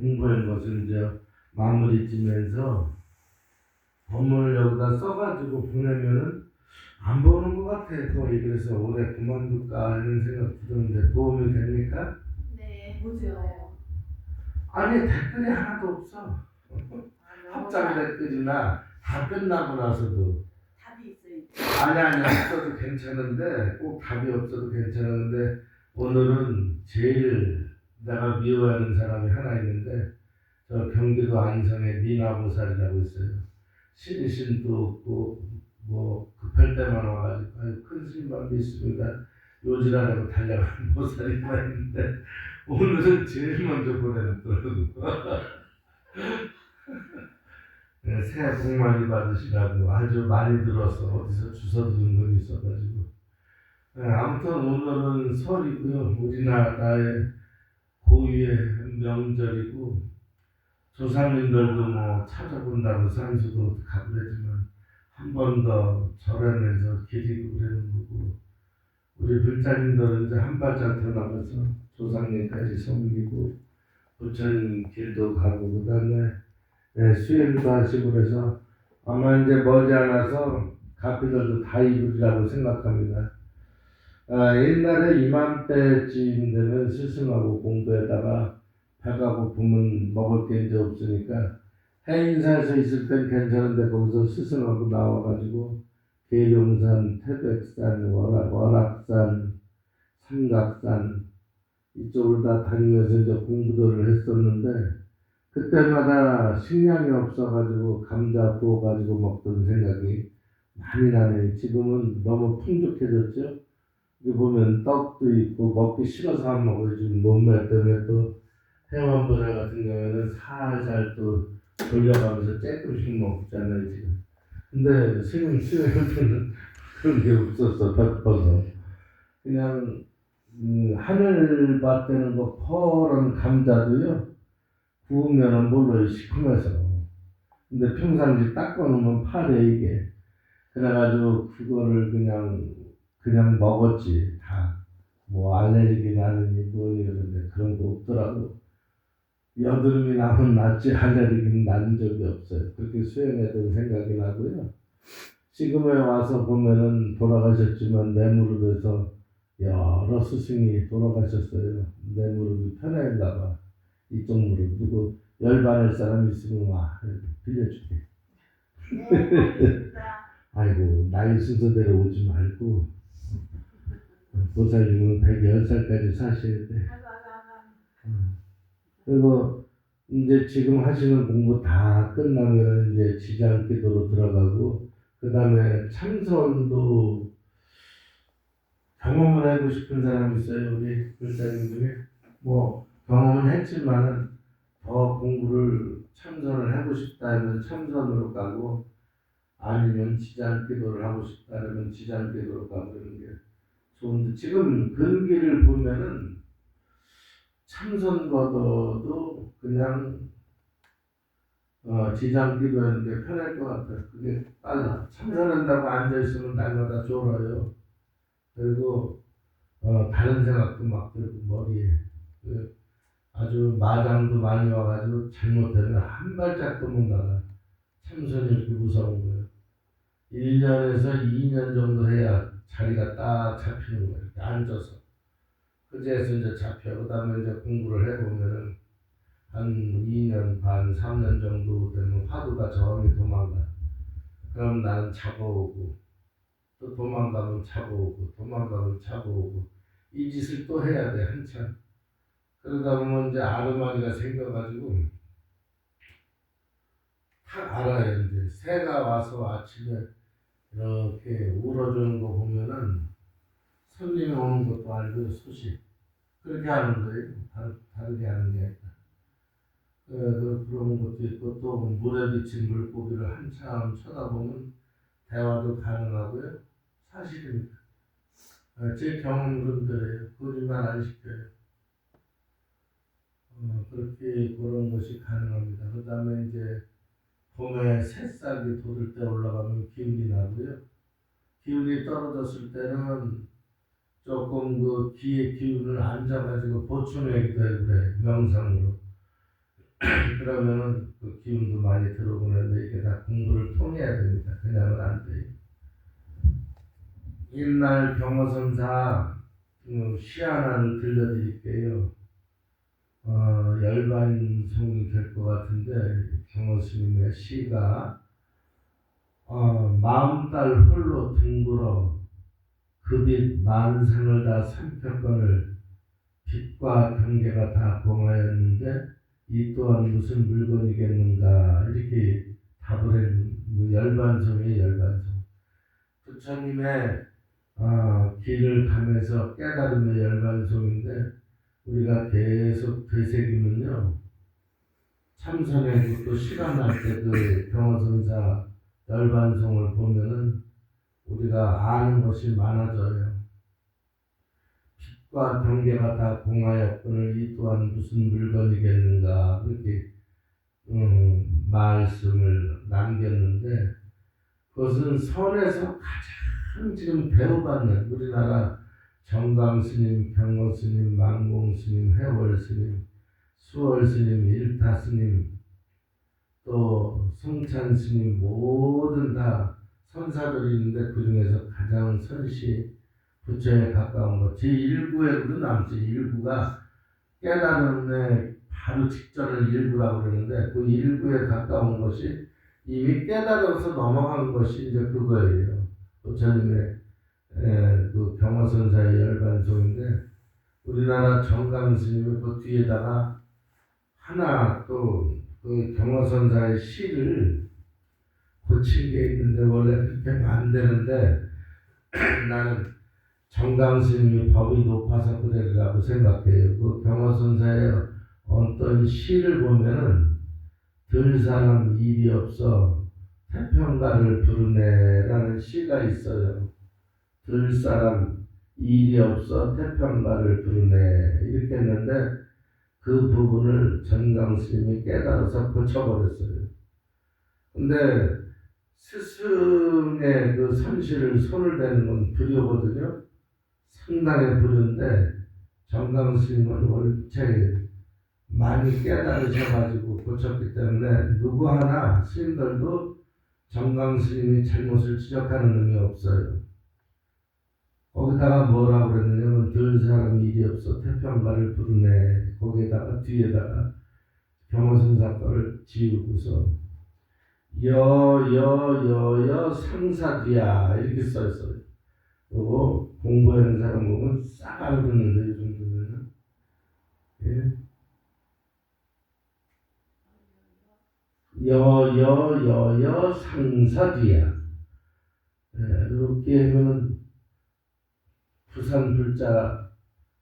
공부한 것을 이제 마무리 지면서 법문을 여기다 써가지고 보내면은 안 보는 것 같아 거의 그래서 올해 그만둘까 하는 생각 드는데 도움이 됩니까? 네. 뭐죠? 아니 댓글이 하나도 없어 합장 댓글이나 다 끝나고 나서도 답이 있어요. 아니 아니 없어도 괜찮은데 꼭 답이 없어도 괜찮은데 오늘은 제일 내가 미워하는 사람이 하나 있는데 저 경기도 안성에 미나보살이라고 있어요. 신신도 없고 뭐 급할 때만 와가지고 큰 스님만 믿습니다. 요지라라고 달려가는 보살이가 있는데 오늘은 제일 먼저 보내놨더라고. 네, 새해 복 많이 받으시라고 아주 많이 들어서 어디서 주워 들은 건 있어가지고 네, 아무튼 오늘은 설이고요 우리나라의 고유의 명절이고 조상님들도 뭐 찾아본다고 산수도 가고 그러지만 한 번 더 절하면서 기리고 그러는 거고 우리 불자님들은 이제 한 발짝 더 나가서 조상님까지 섬기고 부처님 길도 가고 그 다음에 네, 수행도 하시고 그래서 아마 이제 머지않아서 가피들도 다 이루리라고 생각합니다. 아, 옛날에 이맘때쯤 되면 스승하고 공부에다가 배가 고프면 먹을 게 이제 없으니까 해인사에서 있을 땐 괜찮은데 거기서 스승하고 나와가지고 계룡산, 태백산, 월악, 월악산, 삼각산 이쪽을 다 다니면서 이제 공부들을 했었는데 그때마다 식량이 없어가지고 감자 구워가지고 먹던 생각이 많이 나네요. 지금은 너무 풍족해졌죠. 여기 보면 떡도 있고 먹기 싫어서 안 먹어요. 지금 몸매 때문에 또 해원부사 같은 경우에는 살살 또 돌려가면서 조금씩 먹잖아요. 지금. 근데 스님 수행할 때는 그런 게 없었어. 덮어서. 그냥 음, 하늘 밭 되는 거 퍼런 감자도요. 구우면은 몰라요 시큼해서 근데 평상시 닦아놓으면 파래 이게 그래가지고 그거를 그냥 그냥 먹었지. 다. 뭐 알레르기 나느니 뭐니 그런데 그런 거 없더라고. 여드름이 나면 낫지 알레르기는 난 적이 없어요. 그렇게 수행했던 생각이 나고요. 지금에 와서 보면은 돌아가셨지만 내 무릎에서 여러 스승이 돌아가셨어요. 내 무릎이 편했나 봐. 이쪽 무릎 누구 열받을 사람 있으면 와. 빌려줄게. 네. 아이고 나이 순서대로 오지 말고 보살님은 110살까지 사셔야 돼. 아이고, 아이고, 아이고. 그리고 이제 지금 하시는 공부 다 끝나면 이제 지장 기도로 들어가고 그 다음에 참선도 경험을 하고 싶은 사람 있어요 우리 불사님 중에 뭐 경험은 했지만은 더 공부를 참선을 하고 싶다면 참선으로 가고 아니면 지장 기도를 하고 싶다면 지장 기도로 가고 그러는 게 좋은데 지금 근기를 보면은 참선보다도 그냥 어, 지장기도하는 게 편할 것 같아요. 그게 빨라. 참선한다고 앉아있으면 날마다 졸아요. 그리고 어, 다른 생각도 막 들고 머리에 그 아주 마장도 많이 와가지고 잘못되면 한 발짝도 못 나가. 참선이 이렇게 무서운 거예요. 1년에서 2년 정도 해야 자리가 딱 잡히는 거예요. 앉아서. 그제서 이제 잡혀. 그 다음에 이제 공부를 해보면은 한 2년 반, 3년 정도 되면 화두가 저항이 도망가. 그럼 나는 잡아오고, 또 도망가면 잡아오고, 도망가면 잡아오고, 이 짓을 또 해야 돼, 한참. 그러다 보면 이제 아르마니가 생겨가지고, 딱 알아요, 이제. 새가 와서 아침에 이렇게 울어주는 거 알고 소식. 그렇게 하는 거예요. 다르, 다르게 하는 게 아니라. 그, 그, 그런 것도 있고 또 물에 비친 물고기를 한참 쳐다보면 대화도 가능하고요. 사실입니다. 어, 제 경험은 그래요. 거짓말 안 시켜요. 어, 그렇게 그런 것이 가능합니다. 그 다음에 이제 봄에 새싹이 돋을 때 올라가면 기운이 나고요. 기운이 떨어졌을 때는 조금 그 기의 기운을 앉아가지고 돼 그래 명상으로 그러면은 그 기운도 많이 들어오는데 이게 다 공부를 통해야 됩니다. 그냥은 안 돼요. 옛날 경호선사 음, 시 하나를 들려드릴게요. 어, 열반송이 될 것 같은데 경호스님의 시가 어, 마음 딸 홀로 둥글어 그빛 만상을 다 삼켰건을 빛과 경계가 다 공하였는데 이 또한 무슨 물건이겠는가? 이렇게 답을 했는 그 열반송이 열반송 부처님의 아, 길을 가면서 깨달음의 열반송인데 우리가 계속 되새기면요 참선하고 또 시간 날 때 그 경호선사 열반송을 보면은 우리가 아는 것이 많아져요. 빛과 경계가 다 공하였거늘 이 또한 무슨 물건이겠는가 그렇게 음, 말씀을 남겼는데 그것은 선에서 가장 지금 배워받는 우리나라 정강 스님, 경호 스님, 망공 스님, 해월 스님, 수월 스님, 일타 스님, 또 성찬 스님 모든 다 선사들이 있는데 그 중에서 가장 선시 부처에 가까운 것 제1구에도 남지 1구가 깨달음의 바로 직전을 1구라고 그러는데 그 1구에 가까운 것이 이미 깨달아서 넘어간 것이 이제 그거예요. 부처님의 에, 그 경화선사의 열반송인데 우리나라 정강 스님이 그 뒤에다가 하나 또 그 경화선사의 시를 고친 게 있는데 원래 그렇게 되는데 나는 정강 스님이 법이 높아서 그래라고 생각해요. 그 경화선사의 어떤 시를 보면은 들 사람 일이 없어 태평가를 부르네라는 시가 있어요. 들 사람 일이 없어 태평가를 부르네 이렇게 했는데 그 부분을 전강 스님이 깨달아서 고쳐버렸어요. 근데 스승의 그 선실을 손을 대는 건 불효거든요. 상당히 불효인데 정강 스님은 원체 많이 깨달으셔가지고 고쳤기 때문에 누구 하나 스님들도 정강 스님이 잘못을 지적하는 의미 없어요. 거기다가 뭐라고 그랬느냐면 들 사람이 일이 없어 태평가를 부르네. 거기에다가 뒤에다가 경호선사 거를 지우고서 여여여여 상사디야 이렇게 써 있어요. 그리고 공부하는 사람 보면 싹 알아듣는데 이 정도면은 예. 여여여여 상사디야. 예, 이렇게 하면은 부산 불자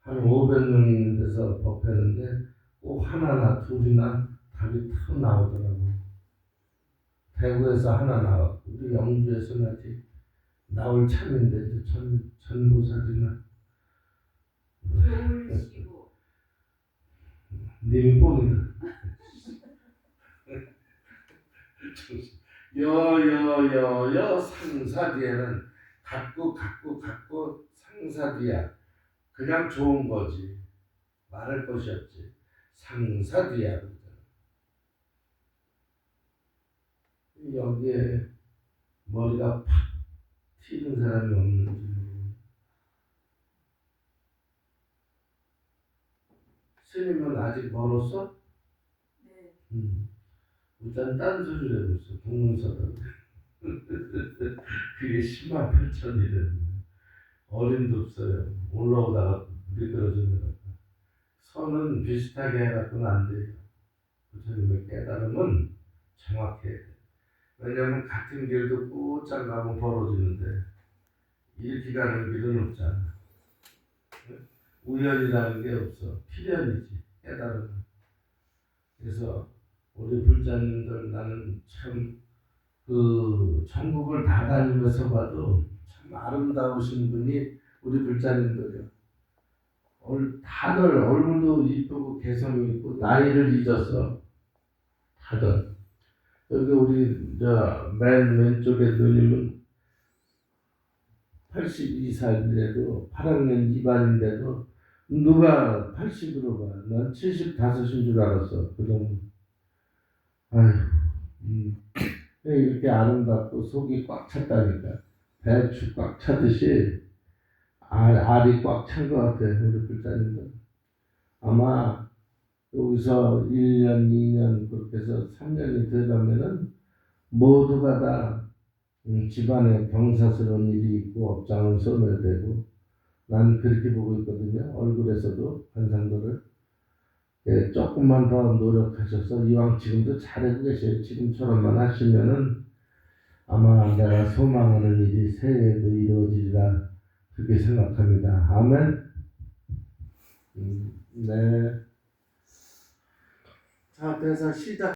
한 500명 있는 데서 법했는데 꼭 하나나 둘이나 답이 탁 나오더라고. 대구에서 하나 나왔고 우리 영주에서는 아직 나올 참인데 전 좋으시고. 님이 뽕이다. 여여여여 상사디에는 갖고 갖고 갖고 상사디야. 그냥 좋은 거지. 말할 것이 없지. 상사디야 그러잖아. 여기에 머리가 팍 튀는 사람이 없는지. 스님은 아직 멀었어? 네 음. 일단 딴 소리를 하고 있어. 동문서답. 그게 10만 8천이래. 어림도 없어요. 올라오다가 미끄러지는 선은 비슷하게 해갖고는 안 돼요. 부처님의 깨달음은 정확해야 돼. 왜냐면 같은 길도 꾹짝 가면 벌어지는데 이렇게 가는 길은 없잖아. 우연이라는 게 없어. 필연이지. 깨달음은. 그래서 우리 불자님들 나는 참그 전국을 다 다니면서 봐도 참 아름다우신 분이 우리 불자님들이요. 얼, 다들 얼굴도 이쁘고 개성이 있고 나이를 잊었어. 다들. 여기 우리 저맨 왼쪽에 누님은 82살인데도 8학년 2반인데도 누가 80으로 봐. 난 75인 줄 알았어. 그 정도. 아휴, 음, 이렇게 아름답고 속이 꽉 찼다니까. 배추 꽉 차듯이 알, 알이 꽉 찬 것 같아요, 우리 불자님들. 아마 여기서 1년, 2년, 그렇게 해서 3년이 되가면은 모두가 다 음, 집안에 병사스러운 일이 있고 업장은 소멸되고 난 그렇게 보고 있거든요. 얼굴에서도 환상들을 예, 조금만 더 노력하셔서 이왕 지금도 잘하고 계세요. 지금처럼만 하시면은 아마 내가 소망하는 일이 새해에도 이루어지리라 그렇게 생각합니다. 아멘. 음, 네. 자, 대사 시작.